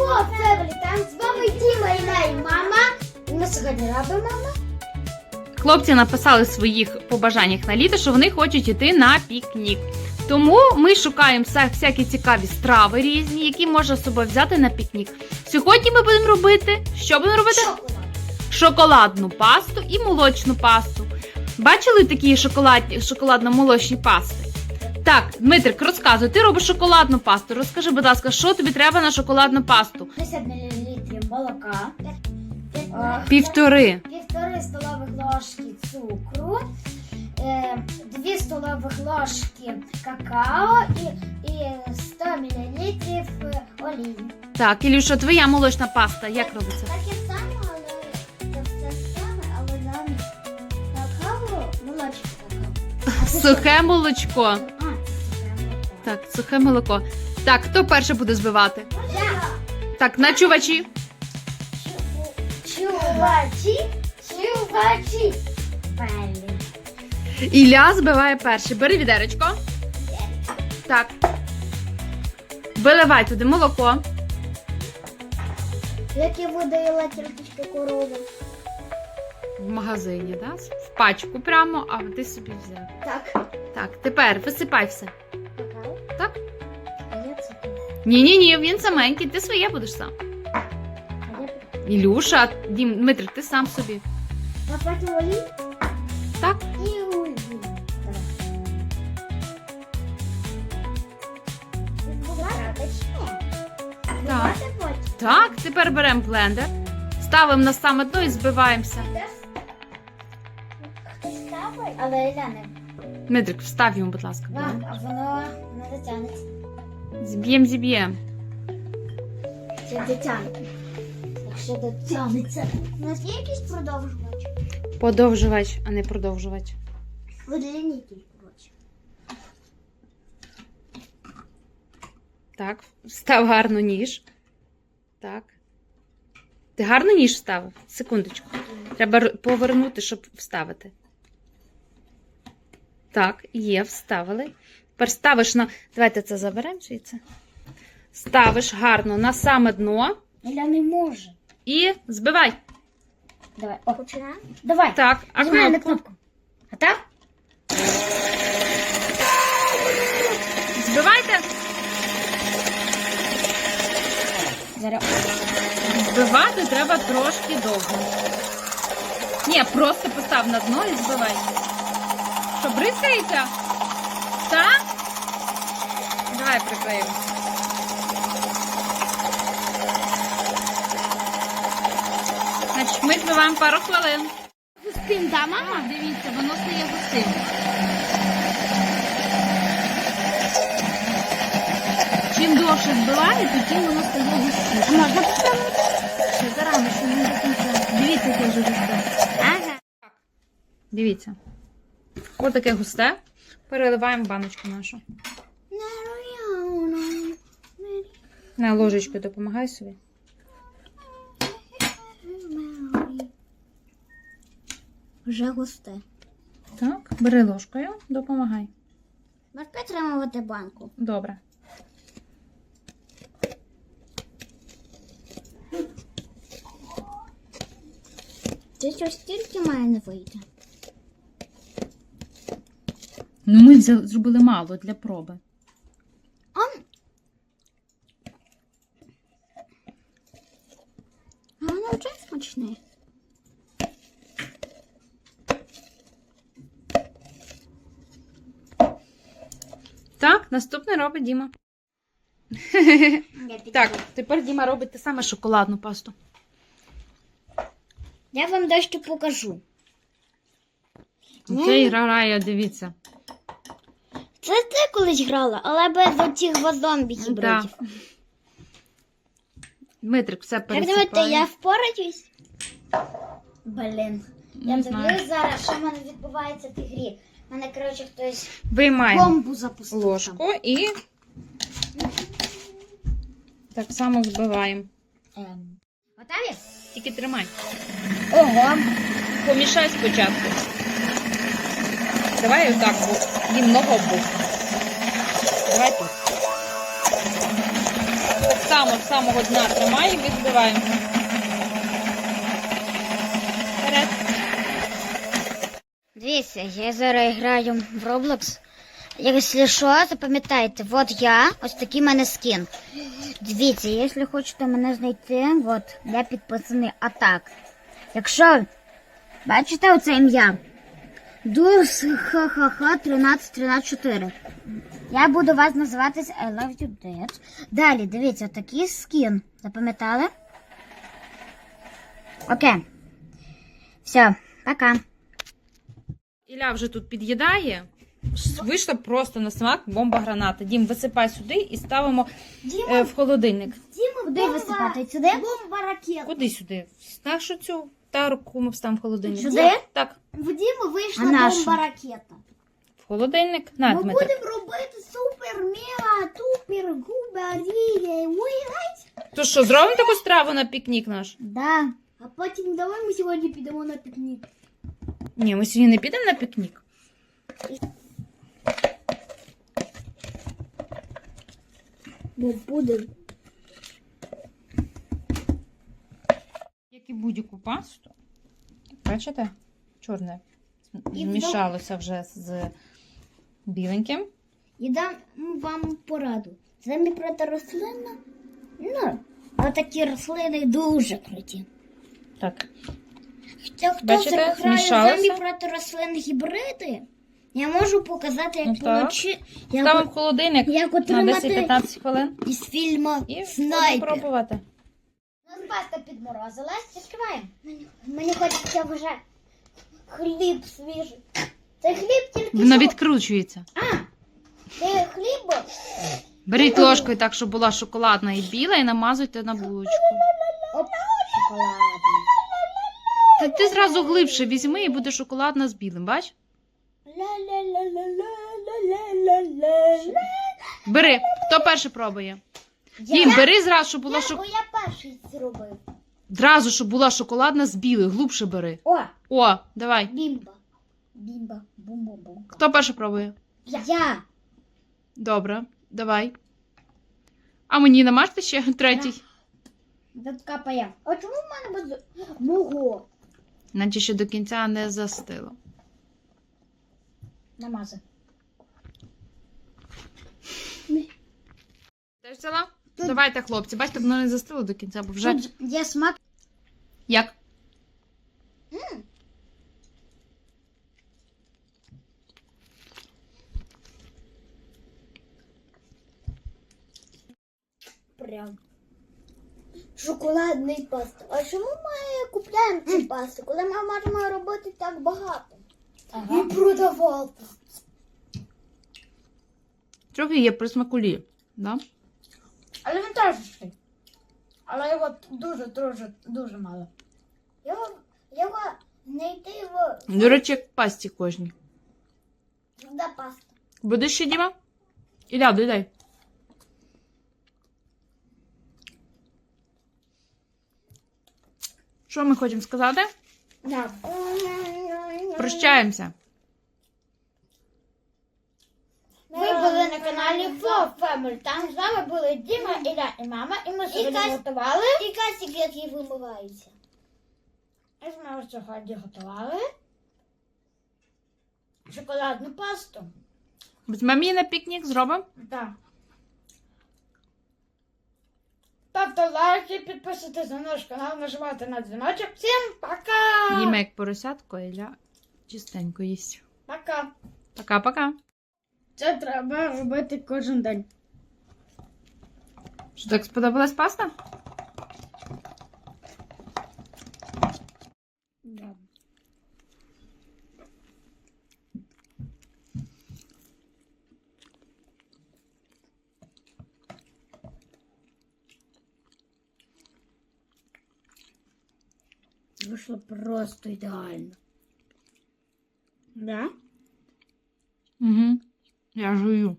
Фо, Февлі, там з вами Діма і мама. І Ми сьогодні робимо мама. Хлопці написали в своїх побажаннях на літо, що вони хочуть йти на пікнік. Тому ми шукаємо вся- всякі цікаві страви різні, які можна з собою взяти на пікнік. Сьогодні ми будемо робити. Що будемо робити? Шоколад. Шоколадну пасту і молочну пасту. Бачили такі шоколадні, шоколадно-молочні пасти? Так, Дмитрик, розказуй, ти робиш шоколадну пасту. Розкажи, будь ласка, що тобі треба на шоколадну пасту? 50 мл молока. Півтори. Півтори столових ложки цукру. е, Дві столових ложки какао і, і 100 мл олії. Так, Ілюша, твоя молочна паста як робиться? Таке саме, але це все саме, але нам какао, молочне какао. Сухе молочко. Так, сухе молоко. Так, хто перше буде збивати? Я. Так, на чувачі. Чувачі, чувачі. Ілля збиває перший. Бери відеречко. Так. Виливай туди молоко. Як я видаїла тільки корови. В магазині, да? В пачку прямо, а ти собі взяв. Так. Так, тепер висипай все. Ні, ні, ні, він саменький, ти своє будеш сам. Ілюша, Дім, Дмитрик, ти сам собі. А потім Так. і. Так. Так, тепер беремо блендер, ставимо на саме дно і збиваємося. Хтось ставить? Але Дмитрик, встав йому, будь ласка. вам, а воно не дотягнеться. Зіб'єм, зіб'єм. Чи дотягнеться? Якщо дотягнеться. У нас є якийсь продовжувач? Подовжувач, а не продовжувач. Видлініть, коротше. Так, встав гарно ніж. Так. Ти гарно ніж вставив? Секундочку. Треба повернути, щоб вставити. Так, є, вставили. Тепер ставиш на. Давайте це заберемо звідси. Ставиш гарно на саме дно Іля не може. і збивай. Давай. О, починаємо? Давай. Так, а Нажимай на кнопку? кнопку. А так? Збивайте. Зараз. Збивати треба трошки довго. Ні, просто постав на дно і збивай. Що, бризкається? Так? Давай приклеїмо. Значить, ми збиваємо пару хвилин. Густим, да, мама? Дивіться, воно стає густим. Чим довше збиваєте, тим воно стає густіше. Можна поставити? Ще зарано, що не до. Дивіться, яке вже густе. Ага. Дивіться. Ось таке густе. Переливаємо в баночку нашу. На ложечку допомагай собі. Вже густе. Так, бери ложкою, допомагай. Можеш підтримувати банку? Добре. Це щось тільки має не вийти. Ну, ми взяли, зробили мало для проби. А Вже смачне. Так, наступне робить Діма. Так, тепер Діма робить те саме шоколадну пасту. Я вам дещо покажу. Це ігра рая, дивіться. Це ти колись грала, але без оцих зомбі Да. Дмитрик все Як пересипає. думаєте, я впораюсь? Блін. Я Не знаю. дивлюсь зараз, що в мене відбувається в тій грі. У мене, коротше, хтось Виймаємо бомбу запустив. там. ложку і так само збиваємо. Ем. Готові? Тільки тримай. Ого. Помішай спочатку. Давай отак був. Їм много був. Давай тут. Так само з самого дна тримаємо і збиваємо. Вперед. Дивіться, я зараз граю в Roblox. Якщо що, запам'ятайте, от я, ось такий в мене скін. Дивіться, якщо хочете мене знайти, от, я підписаний атак. Якщо бачите оце ім'я? Дус ха-ха-ха 13 13 4. Я буду вас називатись I love you dead. Далі, дивіться, такий скін. Запам'ятали? Окей. Все, пока. Ілля вже тут під'їдає. Вийшла просто на смак бомба граната. Дім, висипай сюди і ставимо е, в холодильник. Куди висипати? Сюди? Бомба ракета. Куди сюди? Нашу цю тарку ми вставимо в холодильник. Сюди? Так, В Діму вийшла А нашу? бомба ракета. Холодильник. На, Ми Дмитрик. будемо робити супер, мега, тупер, губа, ріє, То що, зробимо таку страву на пікнік наш? Да. А потім давай ми сьогодні підемо на пікнік. Ні, ми сьогодні не підемо на пікнік. Ми будемо. Як і будь-яку пасту. Бачите? Чорне І змішалося вже з біленьким. І дам вам пораду. Зомбі проти рослинна. Ну, отакі рослини дуже круті. Так. Хто, хто Бачите, грає зомбі проти рослин гібриди, я можу показати, як Ну, получи, як, Ставимо в холодильник як на 10-15 хвилин із фільму і будемо Снайпер. пробувати. У нас паста підморозилась. Відкриваємо. Мені, мені хочеться вже хліб свіжий. Це хліб тільки Воно що. відкручується. А, це хліб. Беріть ложкою так, щоб була шоколадна і біла, і намазуйте на булочку. Оп, шоколадний. Та ти зразу глибше візьми і буде шоколадна з білим, бач? Бери. Хто перший пробує? Дім, бери зразу, щоб була Я, шок... бо я перший зробив. Зразу, щоб була шоколадна з білою, глубше бери. О, О, давай. бімба. Бімба, бумба. Хто перший пробує? Я. я. Добре, давай. А мені намажте ще третій. Тут капає. А чому в мене без мого? Наче ще до кінця не застило. Намазав. Теж взяла? Давайте, хлопці, бачите, воно не застило до кінця, бо вже. Тут є смак. Як? Шоколадний паста. А чому ми купляємо ці пасти, коли ми можемо робити так багато? І продавати. Трохи є присмакулі, да? Але він теж такий. Але його дуже, дуже, дуже мало. Його, його знайти в До речі, як пасті кожній. де паста. Будеш ще, Діма? Ілля, додай. Що ми хочемо сказати? Да. Прощаємося. Ви були на каналі Flow Family. Там з вами були Діма, Іля і мама. І ми сьогодні Кась- готували. І касик, який вимивається. Ось ми сьогодні готували шоколадну пасту. Візьмемо її на пікнік, зробимо. Так. Ставте лайки, підписуйтесь на наш канал, нажимайте на дзвіночок. Всім пока! Їме як поросятко, Ілля чистенько їсть. Пока! Пока-пока. Це треба робити кожен день. Що так сподобалась паста? Да. Вийшло просто ідеально. Да? Угу. Я жую.